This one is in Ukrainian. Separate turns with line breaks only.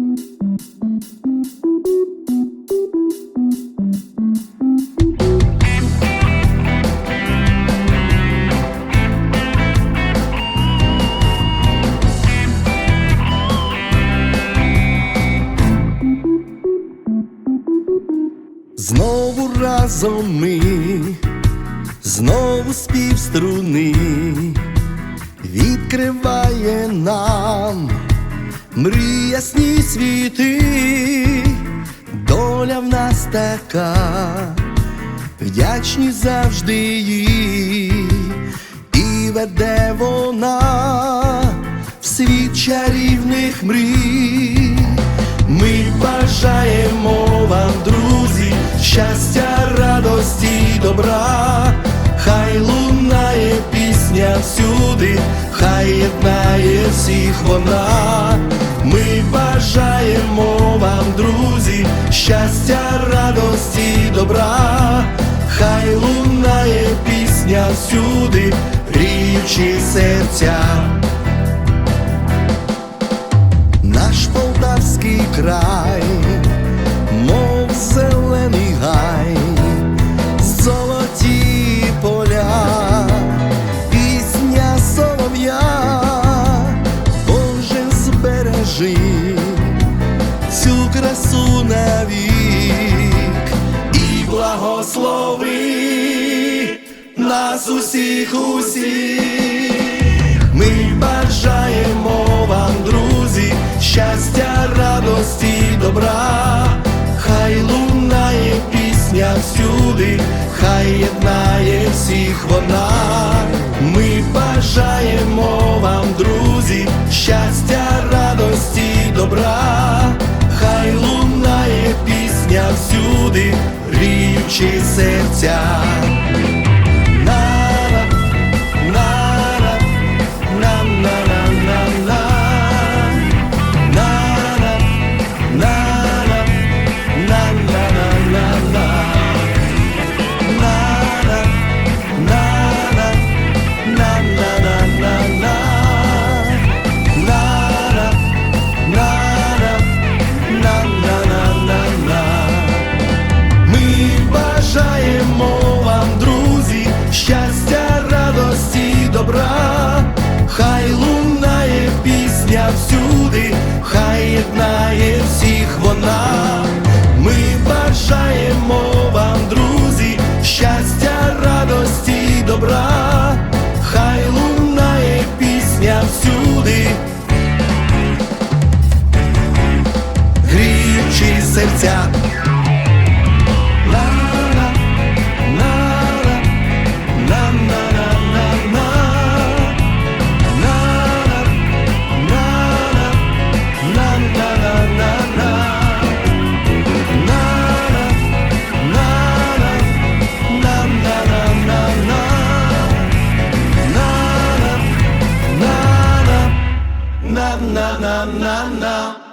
Знову разом ми, знову спів струни відкриває нам мріясні світи, доля в нас така, вдячні завжди їй, і веде вона в світ чарівних мрій. Ми бажаємо вам, друзі, щастя, радості, добра, хай лунає пісня всюди, хай єднає всіх вона. Ми бажаємо вам, друзі, щастя, радості, добра, хай лунає пісня всюди, гріючи серця. Наш полтавський край, навік і благослови нас усіх усіх. Ми бажаємо вам, друзі, щастя, радості, добра, хай лунає пісня всюди, хай єднає всіх вона. Ми бажаємо вам, друзі, щастя, добра, хай лунає пісня всюди, хай єднає всіх вона. Ми бажаємо вам, друзі, щастя, радості, добра, хай лунає пісня всюди. Гріючи серця. na na na na.